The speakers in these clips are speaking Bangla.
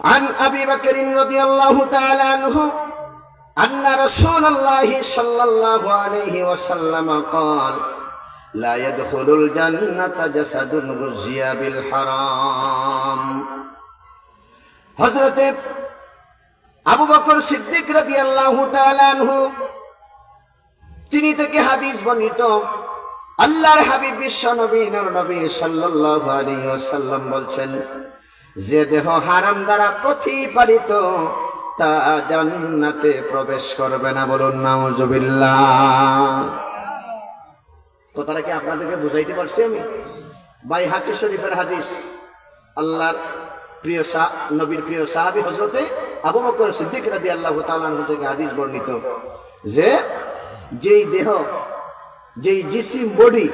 عن أبي بكر رضي الله تعالى عنه أن رسول الله صلى الله عليه وسلم قال لا يدخل الجنة جسد غزي بالحرام হজরতে আবু বকর সিদ্দিক রবি আল্লাহ তালানহু তিনি থেকে হাদিস বর্ণিত আল্লাহর হাবিব বিশ্ব নবী নর নবী সাল্লাল্লাহু আলাইহি ওয়াসাল্লাম বলছেন যে দেহ হারাম দ্বারা প্রতিপালিত, তা জান্নাতে প্রবেশ করবে না বলুন, নাউজুবিল্লাহ। কথাটা কি আপনাদেরকে বুঝাইতে পারছি আমি? বাই হাকি শরীফের হাদিস। আল্লাহর প্রিয় সাহ নবীর প্রিয় সাহাবি হজরতে আবু বকর সিদ্দিক রাদি আল্লাহ তাআলা থেকে হাদিস বর্ণিত যে, যেই দেহ, যেই জিসিম বডি,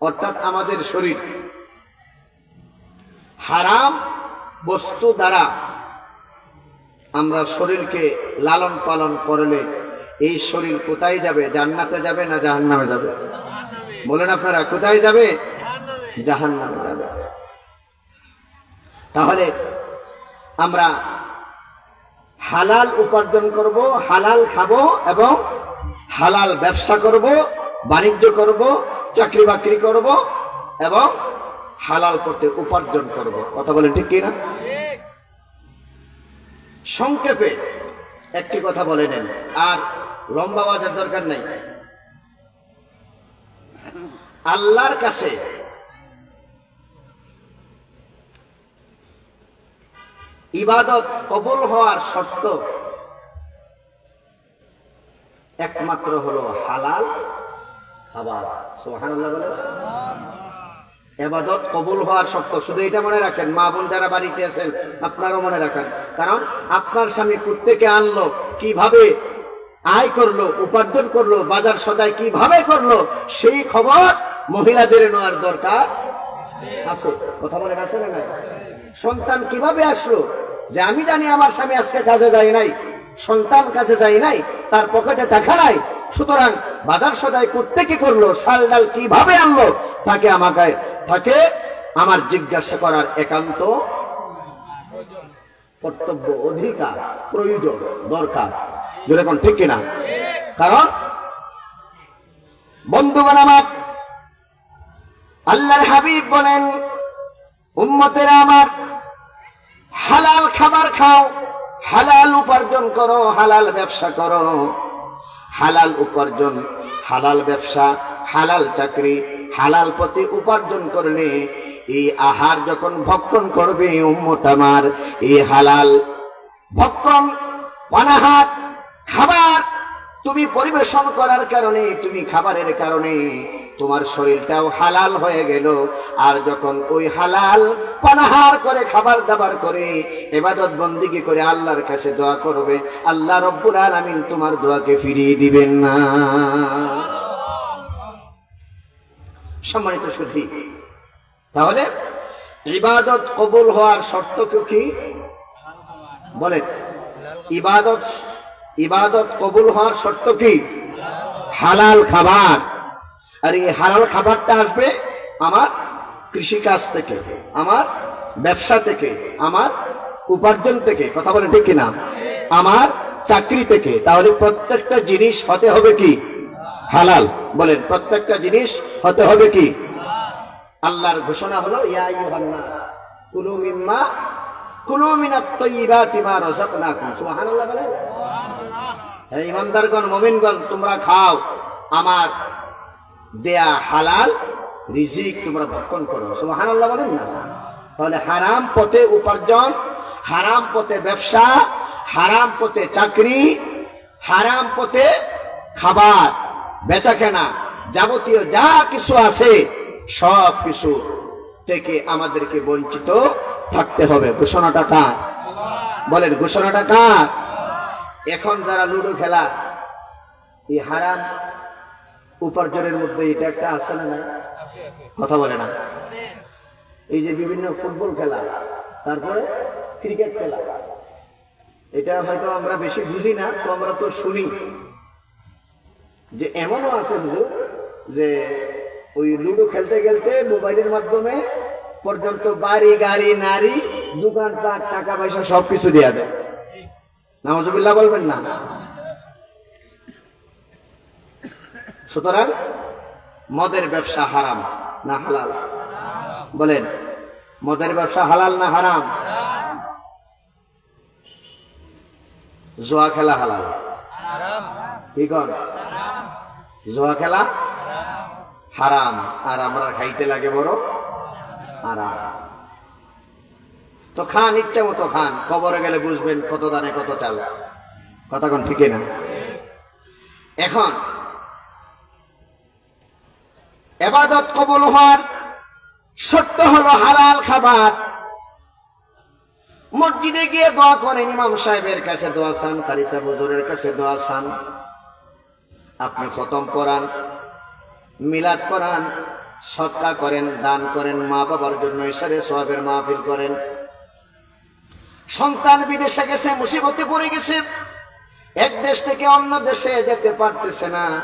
অর্থাৎ আমাদের শরীর, হারাম বস্তু দ্বারা আমরা শরীরকে লালন পালন করলে এই শরীর কোথায় যাবে? জান্নাতে যাবে না জাহান্নামে যাবে? বলেন আপনারা, কোথায় যাবে? জাহান্নামে যাবে। তাহলে আমরা হালাল উপার্জন করব, হালাল খাব এবং হালাল ব্যবসা করব, বাণিজ্য করব চাকরি বাকরি করব এবং হালাল করতে উপার্জন করব। কথা বলেন ঠিক কিনা? সংক্ষেপে একটি কথা বলে নেন। আর লম্বা বাজার দরকার নেই। আল্লাহর কাছে ইবাদত কবল হওয়ার শর্ত একমাত্র হলো হালাল খাবার। সুবহানাল্লাহ বলে এবাদত কবুল হওয়ার শর্ত শুধু এটা মনে রাখেন, মা বোন যারা বাড়িতে আছেন, আপনারও মনে রাখেন। কারণ আপনার স্বামী কুত্তেকে আনলো, কীভাবে আয় করল, উপার্জন করল, বাজার সদাই কীভাবে করল, সেই খবর মহিলাদের নেওয়ার দরকার আছে। কথা বলেন আছে না? সন্তান কীভাবে আসলো? যে আমি জানি আমার স্বামী আজকে কাজে যায় নাই, সন্তান কাছে যায় নাই, তার পকেটে টাকা নাই, সুতরাং বাজার সদাই করতে কি করল সাল ডাল কীভাবে আনলো, তাকে আমাকে তাকে আমার জিজ্ঞাসা করার একান্ত কর্তব্য, অধিকার, প্রয়োজন, দরকার। যেরকম ঠিক কিনা? কারণ বন্ধুগণ আমার, আল্লাহর হাবিব বলেন, উম্মতেরা আমার, হালাল খাবার খাও, হালাল উপার্জন করো, হালাল ব্যবসা করো। হালাল উপার্জন, হালাল ব্যবসা, হালাল চাকরি হালাল পথে উপার্জন করলে এই আহার যখন ভক্ষণ করবে উম্মত আমার, এই হালাল ভক্ষণ, পানাহার, খাবার তুমি পরিবেশন করার কারণে, তুমি খাবারের কারণে তোমার শরীরটাও হালাল হয়ে গেল। আর যখন ওই হালাল পানাহার করে, খাবার দাবার করে, এবাদত বন্দিগি করে আল্লাহর কাছে দোয়া করবে, আল্লাহ রব্বুল আলামিন তোমার দোয়াকে ফিরিয়ে দিবেন না। সম্মানিত সুধী তাহলে ইবাদত কবুল হওয়ার শর্ত কি? বলেন, ইবাদত ইবাদত কবুল হওয়ার শর্ত কি? হালাল খাবার। আর এই হালাল খাবারটা আসবে আমার কৃষিকাজ থেকে, আমার ব্যবসা থেকে, আমার উপার্জন থেকে, কথা বলেন ঠিক কিনা? আমার চাকরি থেকে। তাহলে প্রত্যেকটা জিনিস হতে হবে কি? হালাল। বলেন, প্রত্যেকটা জিনিস হতে হবে কি? আল্লাহর ঘোষণা হলো তোমরা খাও। দেয়া হালাল রিজিক তোমরা ভক্ষণ করো। না। তাহলে হারাম পথে উপার্জন, হারাম পথে ব্যবসা, হারাম পথে চাকরি, হারাম পথে খাবার। বেচা কেনা, যাবতীয় যা কিছু আছে, সব কিছু থেকে আমাদেরকে বঞ্চিত থাকতে হবে। ঘোষণাটা কার? বলেন, ঘোষণাটা কার? এখন যারা লুডো খেলা, এই হারাম উপার্জনের মধ্যে এটা একটা আছে না কথা বলে না। এই যে বিভিন্ন ফুটবল খেলা, তারপরে ক্রিকেট খেলা, এটা হয়তো আমরা বেশি বুঝি না, তো আমরা তো শুনি। যে এমনও আছে হুজুর যে ওই লুডো খেলতে খেলতে মোবাইলের মাধ্যমে পর্যন্ত বাড়ি, গাড়ি, নারী, দোকানপাট, টাকা পয়সা সবকিছু দিয়া দেয়। নামাজুবিল্লাহ বলবেন না। সুতরাং মদের ব্যবসা হারাম না হালাল? বলেন, মদের ব্যবসা হালাল না হারাম? জোয়া খেলা হালাল। কি কর জোয়া খেলা? হারাম। আর আমরা খাইতে লাগে বড়? আরাম তো খান, ইচ্ছা মতো খান। কবরে গেলে বুঝবেন কত দানে কত চাল। কথা কোন ঠিকই না? এখন, এবাদত কবল হওয়ার সত্য হলো হালাল খাবার। মসজিদে গিয়ে দোয়া করেন, ইমাম সাহেবের কাছে দোয়া চান কারিসা বুজুরের কাছে দোয়া চান। আপনি খতম করান, মিলাদ করান, সৎকা করেন, দান করেন, মা বাবার জন্য ঈশ্বরের সোয়াবের মাহফিল করেন। সন্তান বিদেশে গেছে, মুসিবতে পড়ে গেছে। এক দেশ থেকে অন্য দেশে যেতে পারতেছে না।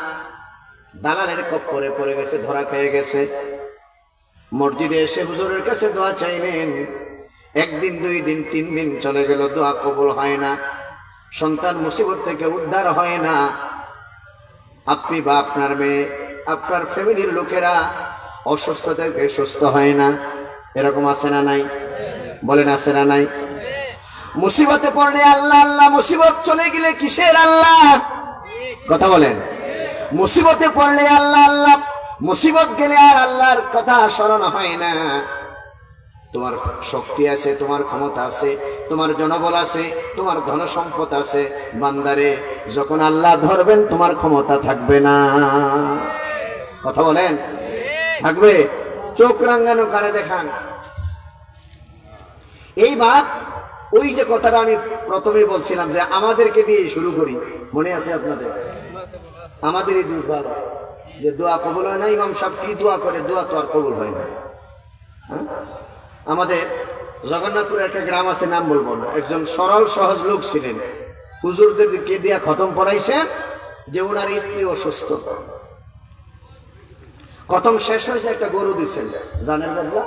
দালালের কপ্পরে পড়ে গেছে, ধরা খেয়ে গেছে। মসজিদে এসে হুজুরের কাছে দোয়া চাইলেন। একদিন, দুই দিন, তিন দিন চলে গেল, দোয়া কবল হয় না। সন্তান মুসিবত থেকে উদ্ধার হয় না। আপনি বা আপনার মেয়ে, আপনার ফ্যামিলির লোকেরা অসুস্থ থেকে সুস্থ হয় না। এরকম আছে না নাই? বলেন আছে না নাই? মুসিবতে পড়লে আল্লাহ আল্লাহ, মুসিবত চলে গেলে কিসের আল্লাহ? কথা বলেন। মুসিবতে পড়লে আল্লাহ আল্লাহ, মুসিবত গেলে আর আল্লাহর কথা স্মরণ হয় না। তোমার শক্তি আছে, তোমার ক্ষমতা আছে, তোমার জনবল আছে, তোমার ধন সম্পদ আছে। বান্দারে, যখন আল্লাহ ধরবেন, তোমার ক্ষমতা থাকবে না। কথা বলেন? থাকবে? চোখ রাঙ্গানো কারে দেখান। এইবার ওই যে কথাটা আমি প্রথমে বলছিলাম যে আমাদেরকে দিয়ে শুরু করি। মনে আছে আপনাদের? আমাদেরই দুধ ভালো যে দোয়া কবুল হয় না, ইমাম সাহেব কি দোয়া করে? দোয়া তো আর কবুল হয় না। হ্যাঁ? আমাদের জগন্নাথপুর একটা গ্রাম আছে, নাম বলব না। একজন সরল, সহজ লোক ছিলেন। হুজুরদেরকে দিয়া খতম পড়াইছেন? যে ওনার স্ত্রী অসুস্থ। খতম শেষ হয়েছে, একটা গরু দিচ্ছেন জানের বদলা?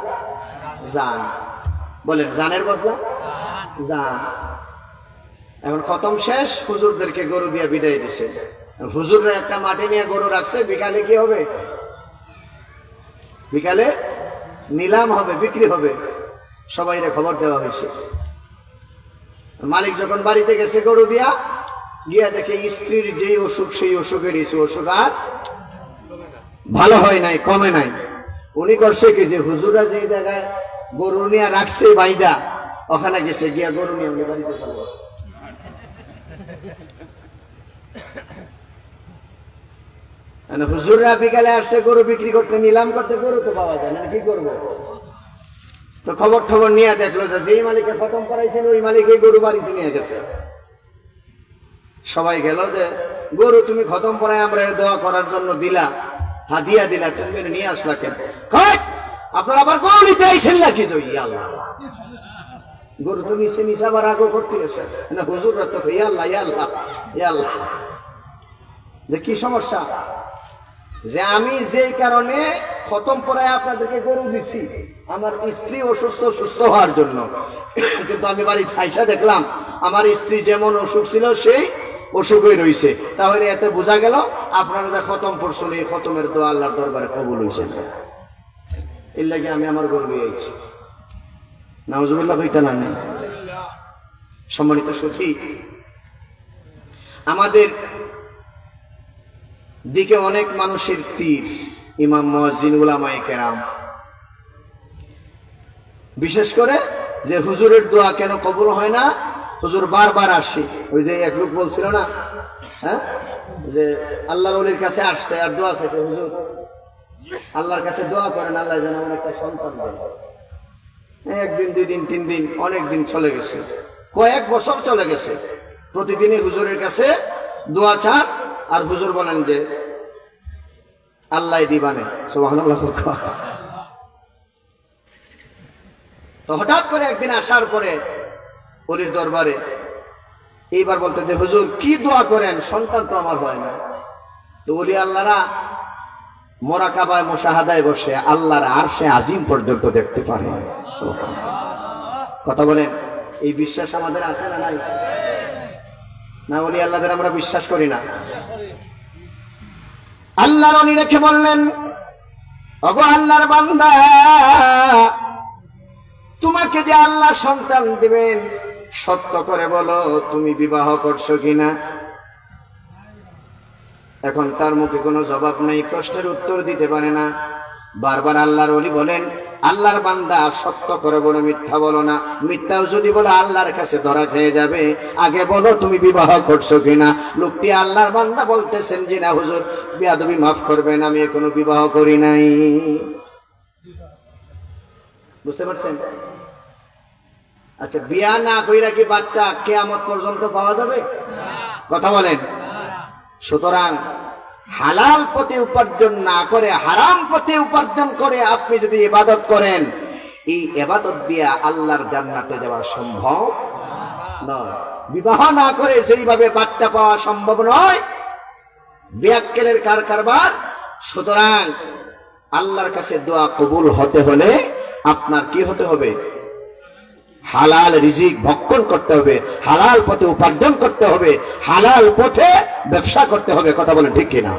জান। বলেন, জানের বদলা? জান। এখন খতম শেষ, হুজুরদেরকে গরু দিয়ে বিদায় দিছে। হুজুররা একটা মাঠে নিয়ে গরু রাখছে, বিকালে কি হবে? বিকালে নিলাম হবে, বিক্রি হবে। সবাইরে খবর দেওয়া হয়েছে। মালিক যখন বাড়িতে গেছে গরু দিয়া গিয়া দেখে স্ত্রীর যেই অসুখ, সেই অসুখের ইস্যু অসুখ আর ভালো হয় নাই, কমে নাই। উনি করছে কি যে হুজুরা যে জায়গায় গরু নিয়ে রাখছে বাইদা, ওখানে গেছে, গিয়া গরু নিয়ে উনি বাড়িতে চলে। মানে হুজুররা বিকালে আসছে, গরু বিক্রি করতে, নিলাম করতে, গরু তো পাওয়া যায় না, কি করব? তো খবর খবর নিয়ে দেখল যে যেই মালিকে খতম করাইছেন ওই মালিক গরু বাড়িতে নিয়ে গেছে। সবাই গেল যে, গরু তুমি খতম পড়ায় আমরা দোয়া করার জন্য দিলা, হাদিয়া দিলা, তুমি নিয়ে আসলা কেন? আপনার আবার গরু নিতে আইসেন নাকি? তো আল্লাহ। গরু তো নিচে নিচে আবার আগো করতে গেছে না হুজুর তো ইয়া আল্লাহ ইয়া আল্লাহ। যে, কি সমস্যা? যে আমি যেই কারণে খতম পড়ায় আপনাদেরকে গরু দিছি, আমার স্ত্রী অসুস্থ সুস্থ হওয়ার জন্য। কিন্তু আমি বাড়ি খাইসা দেখলাম, আমার স্ত্রী যেমন অসুখ ছিল, সেই অসুখই রয়েছে। তাহলে এতে বোঝা গেল, আপনারা যা খতম পড়ছেন এই খতমের দোয়া আল্লাহর দরবারে কবুল হয়েছে। এর লাগে আমি আমার গরু নিয়ে আইছি নাউজুবিল্লাহ, হইতে না সম্মানিত সখী, আমাদের দিকে অনেক মানুষের তীর, ইমাম মহাজিন উলামায়ে কেরাম। বিশেষ করে যে হুজুরের দোয়া কেন কবুল হয় না, হুজুর বারবার আসে। ওই যে এক লোক বলছিল না হ্যাঁ? যে আল্লাহর অলির কাছে আসছে আর দোয়া চাইছে, হুজুর, আল্লাহর কাছে দোয়া করেন, আল্লাহ যেন আমার একটা সন্তান দেন। একদিন দুই দিন তিন দিন অনেক দিন চলে গেছে। কয়েক বছর চলে গেছে। প্রতিদিনই হুজুরের কাছে দোয়া চান আর হুজুর বলেন যে, আল্লাহ দিবানে তো হঠাৎ করে একদিন আসার পরে অলির দরবারে এইবার বলতে যে, হুজুর, কি দোয়া করেন? সন্তান তো আমার হয় না। তো বলি, আল্লাহরা মোরাকাবায় মোশাহাদায় বসে আল্লাহর আর সে আজিম পর্যন্ত দেখতে পারে। কথা বলেন, এই বিশ্বাস আমাদের আছে না নাই? না বলি আল্লাহদের আমরা বিশ্বাস করি না। আল্লাহর অনি রেখে বললেন অগো আল্লাহর বান্দা, তোমাকে যে আল্লাহ সন্তান দিবেন, সত্য করে বলো, তুমি বিবাহ করছ কিনা? এখন তার মুখে কোনো জবাব নেই, প্রশ্নের উত্তর দিতে পারে না। বারবার আল্লাহর অলি বলেন আল্লাহর বান্দা সত্য করে বলো মিথ্যা বলো না। মিথ্যাও যদি বলো আল্লাহর কাছে ধরা খেয়ে যাবে, আগে বলো তুমি বিবাহ করছ কিনা। লোকটি আল্লাহর বান্দা বলতেছেন যে না, হুজুর, বিয়াদবি মাফ করবেন, আমি এখনও বিবাহ করি নাই। বুঝতে পারছেন? আচ্ছা বিয়া না কইরা কি বাচ্চা কেয়ামত পর্যন্ত পাওয়া যাবে? কথা বলেন। সুতরাং হালাল পথে উপার্জন না করে, হারাম পথে উপার্জন করে আপনি যদি ইবাদত করেন, এই এবাদত দিয়া আল্লাহর জান্নাতে যাওয়া সম্ভব নয়। বিবাহ না করে সেইভাবে বাচ্চা পাওয়া সম্ভব নয়। বিয়াক্কেলের কার কারবার? সুতরাং আল্লাহর কাছে দোয়া কবুল হতে হলে আপনার কি হতে হবে? হালাল রিজিক ভক্ষণ করতে হবে, হালাল পথে উপার্জন করতে হবে, হালাল পথে ব্যবসা করতে হবে, কথা বলেন ঠিক কিনা?